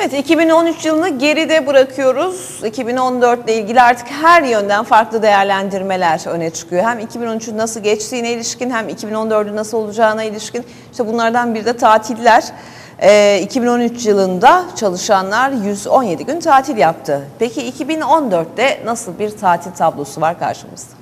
Evet 2013 yılını geride bırakıyoruz. 2014 ile ilgili artık her yönden farklı değerlendirmeler öne çıkıyor. Hem 2013'ün nasıl geçtiğine ilişkin hem 2014'ün nasıl olacağına ilişkin. İşte bunlardan biri de tatiller. Ee, 2013 yılında çalışanlar 117 gün tatil yaptı. Peki 2014'te nasıl bir tatil tablosu var karşımızda?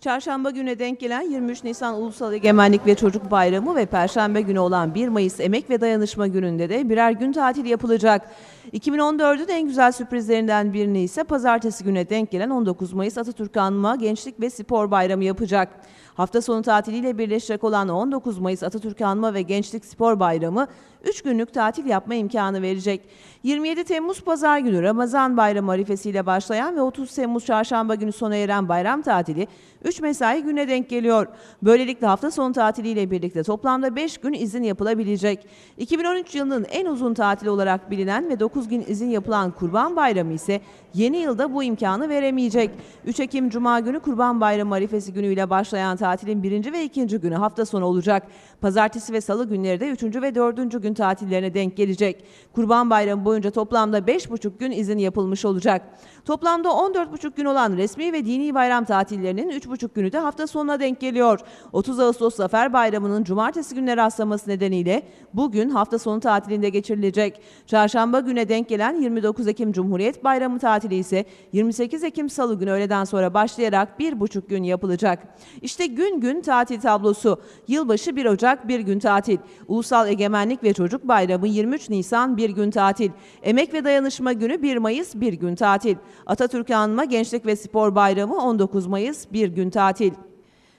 Çarşamba güne denk gelen 23 Nisan Ulusal Egemenlik ve Çocuk Bayramı ve Perşembe günü olan 1 Mayıs Emek ve Dayanışma gününde de birer gün tatil yapılacak. 2014'ün en güzel sürprizlerinden birini ise pazartesi güne denk gelen 19 Mayıs Atatürk Anma Gençlik ve Spor Bayramı yapacak. Hafta sonu tatiliyle birleşecek olan 19 Mayıs Atatürk Anma ve Gençlik Spor Bayramı 3 günlük tatil yapma imkanı verecek. 27 Temmuz Pazar günü Ramazan Bayramı arifesiyle başlayan ve 30 Temmuz Çarşamba günü sona eren bayram tatili 3 mesai güne denk geliyor. Böylelikle hafta sonu tatiliyle birlikte toplamda 5 gün izin yapılabilecek. 2013 yılının en uzun tatili olarak bilinen ve 9 gün izin yapılan Kurban Bayramı ise yeni yılda bu imkanı veremeyecek. 3 Ekim Cuma günü Kurban Bayramı arifesi günüyle başlayan tatilin birinci ve ikinci günü hafta sonu olacak. Pazartesi ve salı günleri de 3. ve 4. gün tatillerine denk gelecek. Kurban Bayramı boyunca toplamda 5,5 gün izin yapılmış olacak. Toplamda 14,5 gün olan resmi ve dini bayram tatillerinin 3,5 günü de hafta sonuna denk geliyor. 30 Ağustos Zafer Bayramı'nın cumartesi gününe rastlaması nedeniyle bugün hafta sonu tatilinde geçirilecek. Çarşamba güne denk gelen 29 Ekim Cumhuriyet Bayramı tatili ise 28 Ekim Salı günü öğleden sonra başlayarak 1,5 gün yapılacak. İşte gün gün tatil tablosu. Yılbaşı 1 Ocak bir gün tatil. Ulusal Egemenlik ve Çocuk Bayramı 23 Nisan bir gün tatil. Emek ve Dayanışma Günü 1 Mayıs bir gün tatil. Atatürk Anma Gençlik ve Spor Bayramı 19 Mayıs bir gün tatil.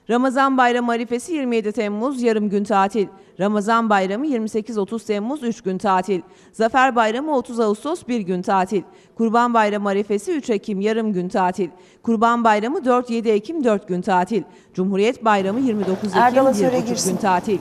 Ramazan Bayramı arifesi 27 Temmuz yarım gün tatil. Ramazan Bayramı 28-30 Temmuz 3 gün tatil. Zafer Bayramı 30 Ağustos 1 gün tatil. Kurban Bayramı arifesi 3 Ekim yarım gün tatil. Kurban Bayramı 4-7 Ekim 4 gün tatil. Cumhuriyet Bayramı 29 Ekim Erdal'a 1,5 söyle girsin. şey gün tatil.